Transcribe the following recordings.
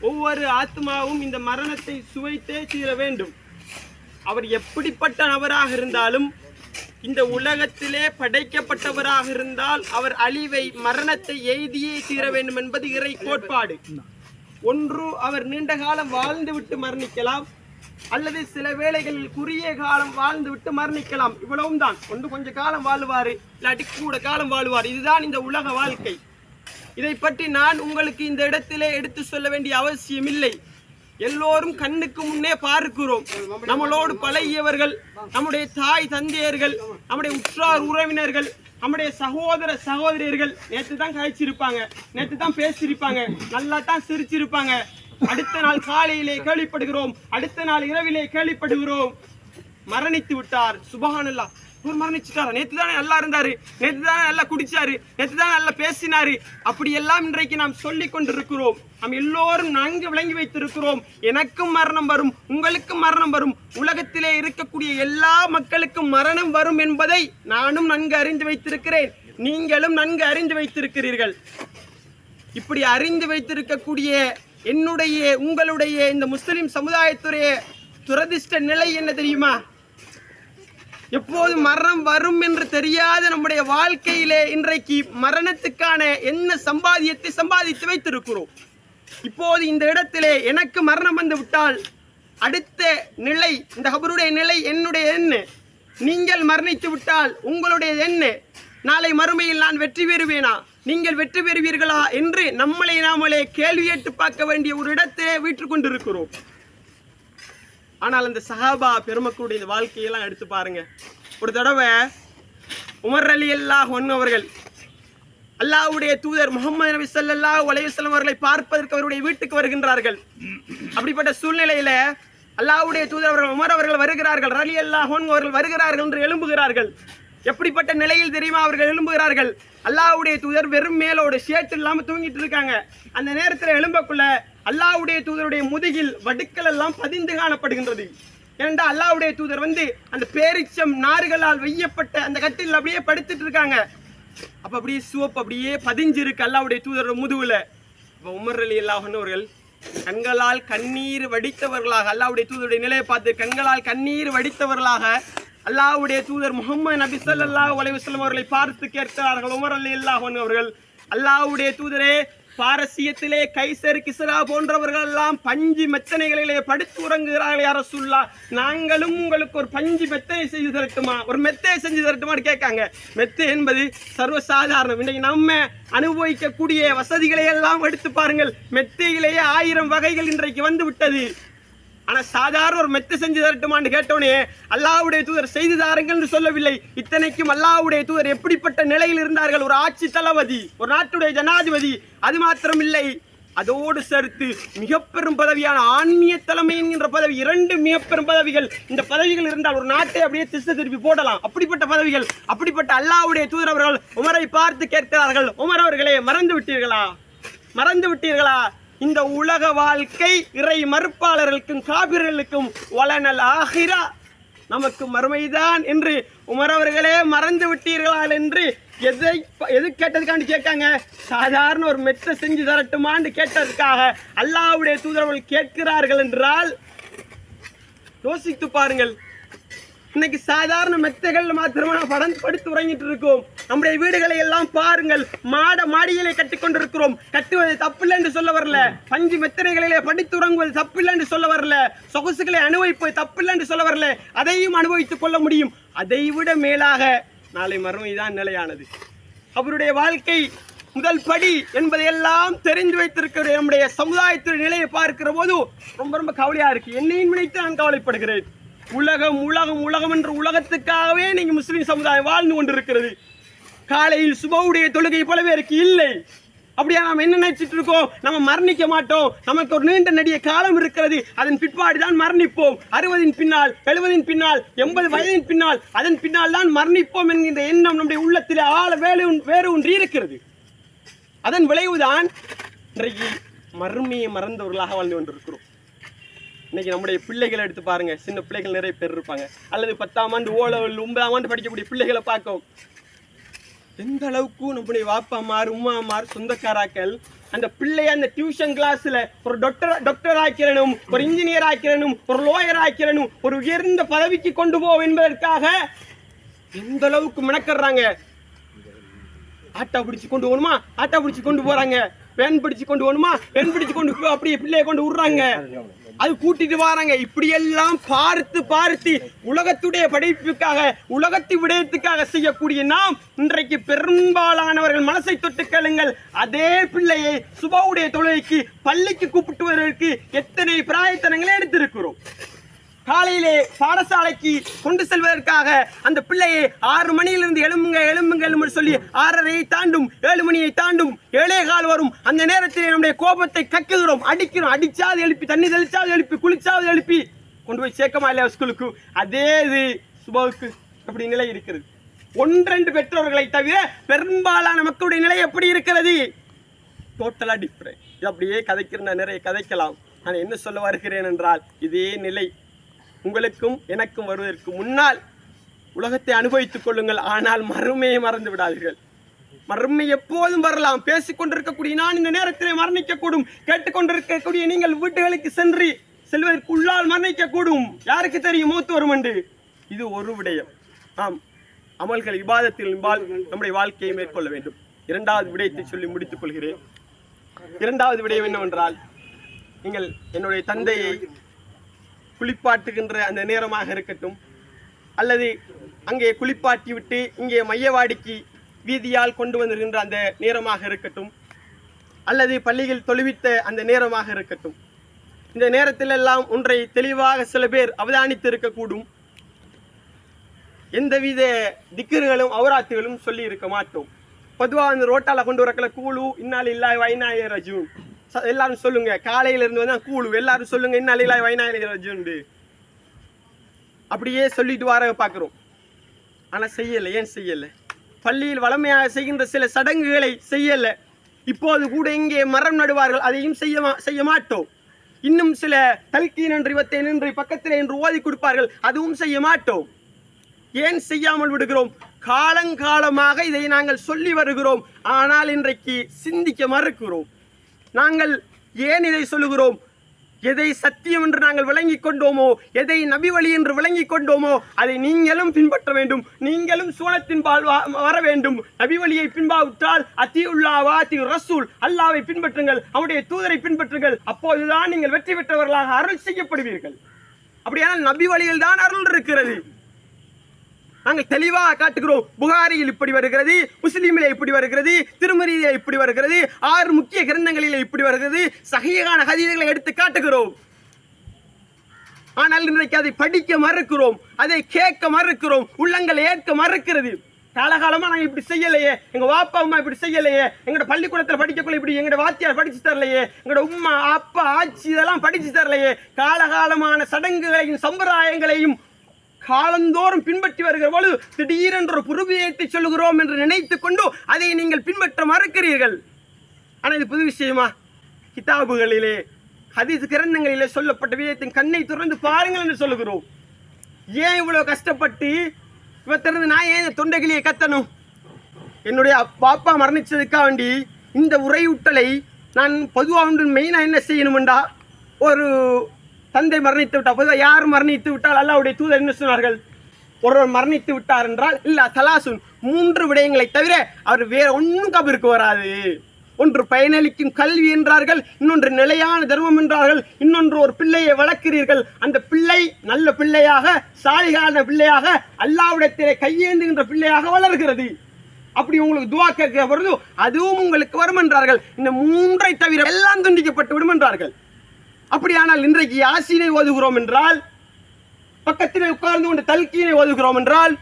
ஒவ்வொரு ஆத்மாவும் இந்த மரணத்தை சுவைத்தே தீர வேண்டும். அவர் எப்படிப்பட்ட நபராக இருந்தாலும் இந்த உலகத்திலே படைக்கப்பட்டவராக இருந்தால் அவர் அழிவை மரணத்தை எய்தியே தீர வேண்டும் என்பது இறை கோட்பாடு. ஒன்று அவர் நீண்ட காலம் வாழ்ந்துவிட்டு மரணிக்கலாம். அல்லது சில வேளைகளில் குறுகிய காலம் வாழ்ந்துவிட்டு மரணிக்கலாம். இவ்வளவும் தான் ஒன்று கொஞ்ச காலம் வாழ்வார் இல்லாட்டி கூட காலம் வாழ்வார். இதுதான் இந்த உலக வாழ்க்கை. இதை பற்றி நான் உங்களுக்கு இந்த இடத்திலே எடுத்து சொல்ல வேண்டிய அவசியம் இல்லை எல்லோரும் கண்ணுக்கு முன்னே பார்க்கிறோம். நம்மளோடு பழகியவர்கள் நம்முடைய தாய் தந்தையர்கள் நம்முடைய உற்றார் உறவினர்கள் நம்முடைய சகோதர சகோதரியர்கள் நேற்று தான் கழிச்சிருப்பாங்க. நேற்று தான் பேசியிருப்பாங்க. நல்லா தான் சிரிச்சிருப்பாங்க. அடுத்த நாள் காலையிலே கேள்விப்படுகிறோம். அடுத்த நாள் இரவிலே கேள்விப்படுகிறோம். மரணித்து விட்டார். சுபஹானல்லா. இவர் மரணிச்சுட்டாரா. நேற்று தானே நல்லா இருந்தாரு. நேற்று தானே நல்லா குடிச்சாரு. நேற்று தான் நல்லா பேசினாரு. அப்படி எல்லாம் இன்றைக்கு நாம் சொல்லி கொண்டிருக்கிறோம். நாம் எல்லோரும் நன்கு விளங்கி வைத்திருக்கிறோம். எனக்கும் மரணம் வரும் உங்களுக்கும் மரணம் வரும். உலகத்திலே இருக்கக்கூடிய எல்லா மக்களுக்கும் மரணம் வரும் என்பதை நானும் நன்கு அறிந்து வைத்திருக்கிறேன். நீங்களும் நன்கு அறிந்து வைத்திருக்கிறீர்கள். இப்படி அறிந்து வைத்திருக்கக்கூடிய என்னுடைய உங்களுடைய இந்த முஸ்லிம் சமுதாயத்துடைய துரதிர்ஷ்ட நிலை என்ன தெரியுமா? எப்போது மரணம் வரும் என்று தெரியாத நம்முடைய வாழ்க்கையிலே இன்றைக்கு மரணத்துக்கான என்ன சம்பாதியத்தை சம்பாதித்து வைத்திருக்கிறோம்? இப்போது இந்த இடத்திலே எனக்கு மரணம் வந்து விட்டால் அடுத்த நிலை இந்த ஹபருடைய நிலை என்னுடைய என்ன? நீங்கள் மரணித்து விட்டால் உங்களுடைய என்ன? நாளை மறுமையில் நான் வெற்றி பெறுவேனா? நீங்கள் வெற்றி பெறுவீர்களா? என்று நம்மளை நாமளே கேள்வியேட்டு பார்க்க வேண்டிய ஒரு இடத்தை வீற்று கொண்டிருக்கிறோம். ஆனால் அந்த சஹாபா பெருமக்களுடைய இந்த வாழ்க்கையெல்லாம் எடுத்து பாருங்க. ஒரு தடவை உமர் அலி அல்லாஹ் அவர்கள் அல்லாவுடைய தூதர் முகமது நபி சல்லா உலகம் அவர்களை பார்ப்பதற்கு அவருடைய வீட்டுக்கு வருகின்றார்கள். அப்படிப்பட்ட சூழ்நிலையில அல்லாவுடைய தூதர் அவர்கள் உமர் அவர்கள் வருகிறார்கள் ரலி அல்லாஹ் அவர்கள் வருகிறார்கள் என்று எழும்புகிறார்கள். எப்படிப்பட்ட நிலையில் தெரியுமா அவர்கள் எழும்புகிறார்கள்? அல்லாவுடைய தூதர் வெறும் மேலோட ஷேட் இல்லாமல் தூங்கிட்டு இருக்காங்க. அந்த நேரத்தில் எழும்பக்குள்ள அல்லாவுடைய தூதருடைய முதுகில் வடுக்கள் எல்லாம் பதிந்து காணப்படுகின்றது. ஏனென்றால் அல்லாஹ்வுடைய தூதர் வந்து அந்த பேரிச்சம் நார்களால் வெய்யப்பட்ட அந்த கட்டில் அப்படியே படுத்துட்டு இருக்காங்க. அப்ப அப்படியே சிவப்பு அப்படியே பதிஞ்சிருக்கு அல்லாவுடைய தூதரோட முதுகுல அப்ப உமர் அலி அல்லாஹர்கள் கண்களால் கண்ணீர் வடித்தவர்களாக அல்லாவுடைய தூதருடைய நிலையை பார்த்து கண்களால் கண்ணீர் வடித்தவர்களாக அல்லாவுடைய தூதர் முகமது நபி ஸல்லல்லாஹு உலகம் அவர்களை பார்த்து கேட்கிறார்கள் உமர் அலி அல்லாஹ் அவர்கள் அல்லாவுடைய தூதரே பாரசியத்திலே கைசர் கிசரா போன்றவர்கள் எல்லாம் பஞ்சு மெத்தனைகளிலே படுத்து உறங்குகிறார்கள் யார நாங்களும் உங்களுக்கு ஒரு பஞ்சு மெத்தனை செய்து தரட்டுமா? ஒரு மெத்தையை செஞ்சு தரட்டுமான்னு கேட்காங்க. மெத்தை என்பது சர்வசாதாரணம். இன்றைக்கு நம்ம அனுபவிக்கக்கூடிய வசதிகளை எல்லாம் எடுத்து பாருங்கள். மெத்தையிலேயே ஆயிரம் வகைகள் இன்றைக்கு வந்து விட்டது ஆனால் சாதாரண ஒரு மெத்து செஞ்சு தரட்டுமான்னு கேட்டோனே அல்லாவுடைய தூதர் செய்து தாருங்கள்னு சொல்லவில்லை. இத்தனைக்கும் அல்லாவுடைய தூதர் எப்படிப்பட்ட நிலையில் இருந்தார்கள்? ஒரு ஆட்சி தளபதி ஒரு நாட்டுடைய ஜனாதிபதி அது மாத்திரம் இல்லை அதோடு சேர்த்து மிக பெரும் பதவியான ஆன்மீக தலைமை என்கின்ற பதவி இரண்டு மிக பெரும் பதவிகள். இந்த பதவிகள் இருந்தால் ஒரு நாட்டை அப்படியே திசை திருப்பி போடலாம். அப்படிப்பட்ட பதவிகள் அப்படிப்பட்ட அல்லாவுடைய தூதர் அவர்கள் உமரை பார்த்து கேட்கிறார்கள். உமர் அவர்களே மறந்து விட்டீர்களா? மறந்து விட்டீர்களா? இந்த உலக வாழ்க்கை இறை மறுப்பாளர்களுக்கும் காபிர்களுக்கும் வளநல் ஆகிரா. நமக்கு மறுமைதான் என்று உமர் அவர்களே மறந்து விட்டீர்களால் என்று எதை எது கேட்டதுக்காண்டி கேட்காங்க சாதாரண ஒரு மெத்த செஞ்சு தரட்டுமான்னு கேட்டதுக்காக அல்லாஹ்வுடைய தூதரவர்கள் கேட்கிறார்கள் என்றால் யோசித்து பாருங்கள். இன்னைக்கு சாதாரண மெத்தைகள் மாத்திரமா படம் படுத்து உறங்கிட்டு இருக்கோம். நம்முடைய வீடுகளை எல்லாம் பாருங்கள். மாட மாடிகளை கட்டி கொண்டிருக்கிறோம். கட்டுவது தப்பில்லை என்று சொல்ல வரல. பஞ்சு மெத்தனைகளிலே படித்துறங்குவது தப்பில்லை என்று சொல்ல வரல. சொகுசுகளை அனுபவிப்பது தப்பில்லை என்று சொல்ல வரல. அதையும் அனுபவித்துக் கொள்ள முடியும். அதை விட மேலாக நாளை மறுமைதான் நிலையானது. அவருடைய வாழ்க்கை முதல் படி என்பதையெல்லாம் தெரிந்து வைத்திருக்கிற நம்முடைய சமுதாயத்தின் நிலையை பார்க்கிற போது ரொம்ப ரொம்ப கவலையாக இருக்கு. என்னையும் நினைத்து நான் கவலைப்படுகிறேன். உலகம் உலகம் உலகம் என்ற உலகத்துக்காகவே நீங்கள் முஸ்லீம் சமுதாயம் வாழ்ந்து கொண்டிருக்கிறது. காலையில் சுபவுடைய தொழுகை போலவே இருக்கு. இல்லை. அப்படியா நாம் என்ன நினைச்சிட்டு இருக்கோம்? நம்ம மரணிக்க மாட்டோம். நமக்கு ஒரு நீண்ட நெடிய காலம் இருக்கிறது. அதன் பிற்பாடு தான் மரணிப்போம். அறுபதின் பின்னால் எழுபதின் பின்னால் எண்பது வயதின் பின்னால் அதன் பின்னால் தான் மரணிப்போம் என்கின்ற எண்ணம் நம்முடைய உள்ளத்தில் ஆழ வேலை வேறு ஒன்று இருக்கிறது. அதன் விளைவுதான் இன்றைக்கு மறுமையை மறந்தவர்களாக வாழ்ந்து கொண்டிருக்கிறோம் இன்னைக்கு நம்முடைய பிள்ளைகளை எடுத்து பாருங்க. சின்ன பிள்ளைகள் நிறைய பேர் இருப்பாங்க. அல்லது பத்தாம் ஆண்டு ஓலவில் ஒன்பதாம் ஆண்டு படிக்கக்கூடிய பிள்ளைகளை பார்க்கும் எந்த அளவுக்கு நம்முடைய வாப்பாமார் உம்மாமார் சொந்தக்காராக்கள் அந்த பிள்ளைய அந்த டியூஷன் கிளாஸ்ல ஒரு டாக்டர் டாக்டர் ஆக்கிறனும் ஒரு இன்ஜினியர் ஆக்கிறனும் ஒரு லோயர் ஆக்கிறனும் ஒரு உயர்ந்த பதவிக்கு கொண்டு போவோம் என்பதற்காக எந்த அளவுக்கு மெனக்கறாங்க ஆட்டா பிடிச்சி கொண்டு போகணுமா? ஆட்டா பிடிச்சி கொண்டு போறாங்க? பெண் பிடிச்சு கொண்டு போகணுமா? பெண் பிடிச்சு கொண்டு அப்படியே பிள்ளைய கொண்டு விடுறாங்க. அது கூட்டிட்டு வராங்க. இப்படியெல்லாம் பார்த்து பார்த்து உலகத்துடைய படைப்புக்காக உலகத்து விடயத்துக்காக செய்யக்கூடிய நாம் இன்றைக்கு பெரும்பாலானவர்கள் மனசை தொட்டு கேளுங்கள். அதே பிள்ளையை சுபாவுடைய தொழிலுக்கு பள்ளிக்கு கூப்பிட்டு வருவதற்கு எத்தனை பிராயத்தனங்களை எடுத்திருக்கிறோம். காலையிலே பாடசாலைக்கு கொண்டு செல்வதற்காக அந்த பிள்ளையை ஆறு மணியிலிருந்து எழும்புங்க எழும்புங்க எழும்பு சொல்லி ஆறரை தாண்டும் ஏழு மணியை தாண்டும் ஏழே கால் வரும். அந்த நேரத்தில் நம்முடைய கோபத்தை கக்குகிறோம் அடிக்கிறோம். அடிச்சாவது எழுப்பி தண்ணி தெளிச்சாவது எழுப்பி குளிச்சாவது எழுப்பி கொண்டு போய் சேர்க்கமா இல்லையா ஸ்கூலுக்கு? அதே இது சுபாவுக்கு அப்படி நிலை இருக்கிறது. ஒன்றெண்டு பெற்றோர்களை தவிர பெரும்பாலான மக்களுடைய நிலை எப்படி இருக்கிறது? டோட்டலாக டிஃப்ரெண்ட் இது அப்படியே கதைக்கிற நான் நிறைய கதைக்கலாம். நான் என்ன சொல்ல வருகிறேன் என்றால் இதே நிலை. உங்களுக்கும் எனக்கும் வருவதற்கு முன்னால் உலகத்தை அனுபவித்துக் கொள்ளுங்கள். ஆனால் மறுமையை மறந்து விடாதீர்கள். மறுமை எப்போதும் வரலாம். பேசிக்கொண்டிருக்கக்கூடிய நான் இந்த நேரத்தில் மரணிக்கக்கூடும். கேட்டுக்கொண்டிருக்கக்கூடிய நீங்கள் வீட்டுகளுக்கு சென்று செல்வதற்கு உள்ளால் மரணிக்கக்கூடும். யாருக்கு தெரியும் மூத்து வரும் என்று? இது ஒரு விடயம். ஆம். அமல்கள் விவாதத்தில் நம்முடைய வாழ்க்கையை மேற்கொள்ள வேண்டும். இரண்டாவது விடயத்தை சொல்லி முடித்துக் கொள்கிறேன். இரண்டாவது விடயம் என்னவென்றால் நீங்கள் என்னுடைய தந்தையை குளிப்பாட்டுகின்ற அந்த நேரமாக இருக்கட்டும். அல்லது அங்கே குளிப்பாட்டி விட்டு இங்கே மையவாடிக்கு வீதியால் கொண்டு வந்திருக்கின்ற அந்த நேரமாக இருக்கட்டும். அல்லது பள்ளியில் தொழுவித்த அந்த நேரமாக இருக்கட்டும். இந்த நேரத்திலெல்லாம் ஒன்றை தெளிவாக சில பேர் அவதானித்து இருக்கக்கூடும் எந்தவித திக்கர்களும் அவராத்துகளும் சொல்லி இருக்க மாட்டோம். பொதுவாக அந்த ரோட்டால கொண்டு வரக்கல கூழு இன்னால் இல்லாய் வைநாயர் ரஜூன் எல்லாரும் சொல்லுங்க. காலையில இருந்து வந்து கூழு. எல்லாரும் சொல்லுங்க என்ன அலையில வைநாயகர் வச்சுண்டு அப்படியே சொல்லிட்டு வர பார்க்குறோம். ஆனால் செய்யலை ஏன் செய்யலை? பள்ளியில் வளமையாக செய்கின்ற சில சடங்குகளை செய்யலை. இப்போது கூட இங்கே மரம் நடுவார்கள் அதையும் செய்ய மா- செய்ய மாட்டோம். இன்னும் சில தல்கீன் என்று இவத்தை நின்று பக்கத்தில் என்று ஓதி கொடுப்பார்கள் அதுவும் செய்ய மாட்டோம். ஏன் செய்யாமல் விடுகிறோம்? காலங்காலமாக இதை நாங்கள் சொல்லி வருகிறோம். ஆனால் இன்றைக்கு சிந்திக்க மறுக்கிறோம். நாங்கள் ஏன் இதை சொல்லுகிறோம்? எதை சத்தியம் என்று நாங்கள் விளங்கிக் கொண்டோமோ? எதை நபி வழி என்று விளங்கிக் கொண்டோமோ? அதை நீங்களும் பின்பற்ற வேண்டும். நீங்களும் சூனத்தின் பால் வா- வர வேண்டும். நபி வழியை பின்பாவிட்டால் அத்தியுல்லாவா அத்தி ரசூல். அல்லாவை பின்பற்றுங்கள். அவருடைய தூதரை பின்பற்றுங்கள். அப்போதுதான் நீங்கள் வெற்றி பெற்றவர்களாக அருள் செய்யப்படுவீர்கள். அப்படியானால் நபி வழியில் தான் அருள் இருக்கிறது. நாங்கள் தெளிவாக காட்டுகிறோம். புகாரியில் இப்படி வருகிறது முஸ்லீமில் இப்படி வருகிறது திருமதியிலே இப்படி வருகிறது ஆறு முக்கிய கிரந்தங்களில் இப்படி வருகிறது சகையான ஹதீதுகளை எடுத்து காட்டுகிறோம். ஆனால் இன்றைக்கு அதை படிக்க மறுக்கிறோம் அதை கேட்க மறுக்கிறோம் உள்ளங்களை ஏற்க மறுக்கிறது. காலகாலமாக நாங்கள் இப்படி செய்யலையே எங்கள் வாப்பா அம்மா இப்படி செய்யலையே எங்களோட பள்ளிக்கூடத்தில் படிக்கக்குள்ள இப்படி எங்களோட வாத்தியார் படித்து தரலையே எங்களோட உம்மா அப்பா ஆச்சி இதெல்லாம் படித்து தரலையே காலகாலமான சடங்குகளையும் சம்பிரதாயங்களையும் காலந்தோறும் பின்பற்றி வருகிற பொழுது திடீரென்ற ஒரு புதுவியத்தை சொல்லுகிறோம் என்று நினைத்து கொண்டு அதை நீங்கள் பின்பற்ற மறுக்கிறீர்கள். ஆனால் இது புது விஷயமா? கிதாபுகளிலே ஹதீஸ் கிரந்தங்களிலே சொல்லப்பட்ட விஷயத்தின் கண்ணை திறந்து பாருங்கள் என்று சொல்லுகிறோம். ஏன் இவ்வளோ கஷ்டப்பட்டு இவத்திறந்து நான் ஏன் தொண்டைகளையே கத்தணும்? என்னுடைய பாப்பா அப்பா மரணிச்சதுக்காக வேண்டி இந்த உரையூட்டலை நான் பொதுவாக ஒன்று மெயினாக என்ன செய்யணுமெண்டா? ஒரு தந்தை மரணித்து விட்டால் பொதுவாக யார் மரணித்து விட்டால் அல்லாவுடைய தூதர் என்ன சொன்னார்கள்? ஒருவர் மரணித்து விட்டார் என்றால் இல்லா தலாசுன் மூன்று விடயங்களை தவிர அவர் வேற ஒன்றும் கபிற்கு வராது. ஒன்று பயனளிக்கும் கல்வி என்றார்கள் இன்னொன்று நிலையான தர்மம் என்றார்கள் இன்னொன்று ஒரு பிள்ளையை வளர்க்கிறீர்கள். அந்த பிள்ளை நல்ல பிள்ளையாக சாலிகான பிள்ளையாக அல்லாவிடத்திலே கையேந்துகின்ற பிள்ளையாக வளர்கிறது. அப்படி உங்களுக்கு துவா கேட்கிற பொழுது அதுவும் உங்களுக்கு வரும் என்றார்கள். இந்த மூன்றை தவிர எல்லாம் துண்டிக்கப்பட்டு விடும் என்றார்கள். அப்படியானால் இன்றைக்கு யாசினை ஓதுகிறோம் என்றால் பக்கத்திலே உட்கார்ந்து கொண்டு தல்கீனை ஓதுகிறோம் என்றால்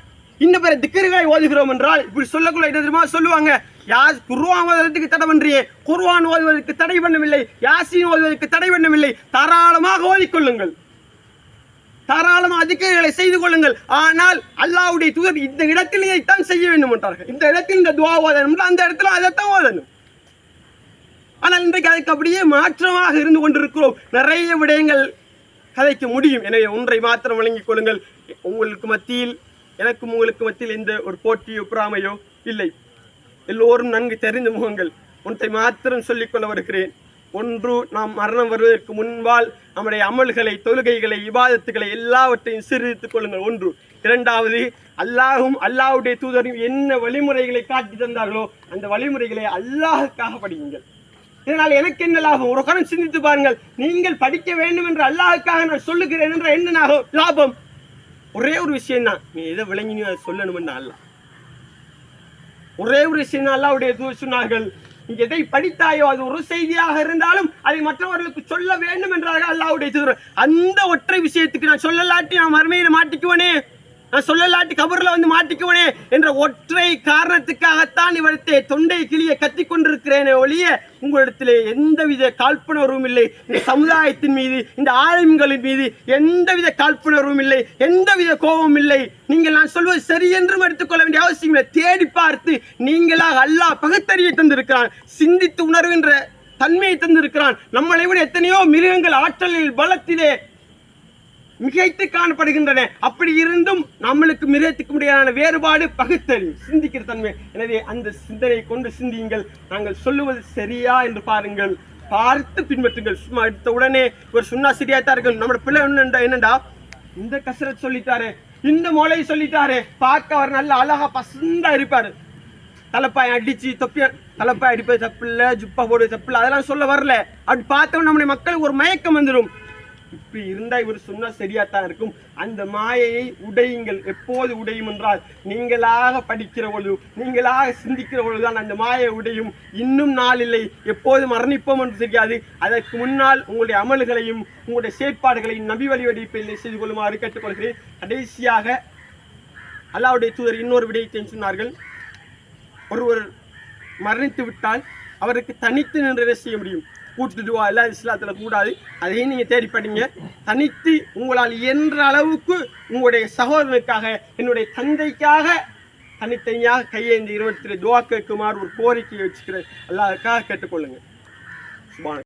இன்னும் பிற திக்கர்களை ஓதுகிறோம் என்றால் இப்படி சொல்லக்குள்ள என்ன தெரியுமா சொல்லுவாங்க? யாஸ் குருவான் ஓதுவதற்கு தடை பண்றியே. குர்ஆன் ஓதுவதற்கு தடை பண்ணவில்லை. யாசின் ஓதுவதற்கு தடை பண்ணவில்லை. தாராளமாக ஓதிக்கொள்ளுங்கள். தாராளமாக அதிகாரிகளை செய்து கொள்ளுங்கள். ஆனால் அல்லாஹ்வுடைய தூதர் இந்த இடத்திலேயே தான் செய்ய வேண்டும் என்றார்கள். இந்த இடத்தில் இந்த துவா ஓதணும் அந்த இடத்துல அதைத்தான் ஓதணும். ஆனால் இன்றைக்கு அதுக்கு அப்படியே மாற்றமாக இருந்து கொண்டிருக்கிறோம். நிறைய விடயங்கள் கதைக்க முடியும். எனவே ஒன்றை மாத்திரம் வழங்கிக் கொள்ளுங்கள். உங்களுக்கு மத்தியில் எனக்கும் உங்களுக்கு மத்தியில் எந்த ஒரு போட்டியோ பொறாமையோ இல்லை. எல்லோரும் நன்கு தெரிந்த முகங்கள். ஒன்றை மாத்திரம் சொல்லிக்கொள்ள வருகிறேன். ஒன்று நாம் மரணம் வருவதற்கு முன்பால் நம்முடைய அமல்களை தொழுகைகளை இபாதத்துகளை எல்லாவற்றையும் சீர்திருத்துக் கொள்ளுங்கள். ஒன்று. இரண்டாவது அல்லாஹும் அல்லாஹுடைய தூதரும் என்ன வழிமுறைகளை காட்டி தந்தார்களோ அந்த வழிமுறைகளை அல்லாஹுக்காக படியுங்கள். இதனால் எனக்கு என்ன லாபம்? ஒரு கணம் சிந்தித்து பாருங்கள். நீங்கள் படிக்க வேண்டும் என்று அல்லாஹுக்காக நான் சொல்லுகிறேன் என்ற என்ன லாபம்? லாபம் ஒரே ஒரு விஷயம் தான் நீ எதை விளங்கினியோ அதை சொல்லணும்னு அல்ல ஒரே ஒரு விஷயம் தான் அல்லாஹ்வுடைய தூதர் சொன்னார்கள். நீ எதை படித்தாயோ அது ஒரு செய்தியாக இருந்தாலும் அதை மற்றவர்களுக்கு சொல்ல வேண்டும் என்றார்கள் அல்லாஹ்வுடைய அந்த ஒற்றை விஷயத்துக்கு நான் சொல்லலாட்டி நான் மறுமையில மாட்டிக்குவனே. சொல்லலாட்டு கபரில் வந்து மாட்டிக்குவனே என்ற ஒற்றை காரணத்துக்காகத்தான் இவரத்தை தொண்டை கிளிய கத்தி கொண்டிருக்கிறேனே ஒழிய உங்களிடத்திலே எந்தவித காழ்ப்புணர்வும் இல்லை. இந்த சமுதாயத்தின் மீது இந்த ஆலயங்களின் மீது எந்தவித காழ்ப்புணர்வும் இல்லை எந்தவித கோபமும் இல்லை. நீங்கள் நான் சொல்வது சரி என்றும் எடுத்துக்கொள்ள வேண்டிய அவசியம் இல்லை. தேடி பார்த்து நீங்களாக அல்லாஹ் பகுத்தறிவை தந்திருக்கிறான் சிந்தித்து உணர்கின்ற தன்மையை தந்திருக்கிறான். நம்மளை விட எத்தனையோ மிருகங்கள் ஆற்றலில் பலத்திலே மிகைத்து காணப்படுகின்றன. அப்படி இருந்தும் நம்மளுக்கு மிருகத்துக்கு முடியாத வேறுபாடு பகுத்தறி சிந்திக்கிற தன்மை. எனவே அந்த சிந்தனை கொண்டு சிந்தியுங்கள். நாங்கள் சொல்லுவது சரியா என்று பாருங்கள். பார்த்து பின்பற்றுங்கள். சும்மா எடுத்த உடனே ஒரு சுண்ணா சரியாத்தான் இருக்கும் நம்மளோட பிள்ளை என்னண்டா என்னடா இந்த கசரத் சொல்லிட்டாரு. இந்த மொழை சொல்லிட்டாரு. பார்க்க அவர் நல்ல அழகா பசந்தா இருப்பாரு. தலைப்பாய் அடிச்சு தொப்பி தலைப்பாய் அடிப்பது தப்பு இல்ல ஜுப்பா போடுவது தப்பு அதெல்லாம் சொல்ல வரல. அப்படி பார்த்தோம் நம்முடைய மக்களுக்கு ஒரு மயக்கம் வந்துடும் இப்படி இருந்தா இவர் சொன்னா சரியாத்தான் இருக்கும். அந்த மாயையை உடையுங்கள். எப்போது உடையும் என்றால் நீங்களாக படிக்கிற பொழுது நீங்களாக சிந்திக்கிற பொழுதுதான் அந்த மாயை உடையும். இன்னும் நாள் இல்லை. எப்போது மரணிப்போம் என்று தெரியாது. அதற்கு முன்னால் உங்களுடைய அமல்களையும் உங்களுடைய செயற்பாடுகளையும் நபி வழி வடிப்பில் செய்து கொள்ளுமாறு கேட்டுக்கொள்கிறேன். கடைசியாக அல்லாவுடைய தூதர் இன்னொரு விடயத்தை சொன்னார்கள். ஒருவர் மரணித்து விட்டால் அவருக்கு தனித்து நின்று செய்ய முடியும். கூட்டுட்டு வா எல்லாம் இஸ்லாத்தில் கூடாது. அதையும் நீங்கள் தேடி படிங்க. தனித்து உங்களால் என்ற அளவுக்கு உங்களுடைய சகோதரனுக்காக என்னுடைய தந்தைக்காக தனித்தனியாக கையேந்தி இருபத்தி துவா கேட்குமாறு ஒரு கோரிக்கையை வச்சுக்கிறேன். எல்லாருக்காக கேட்டுக்கொள்ளுங்க சுபான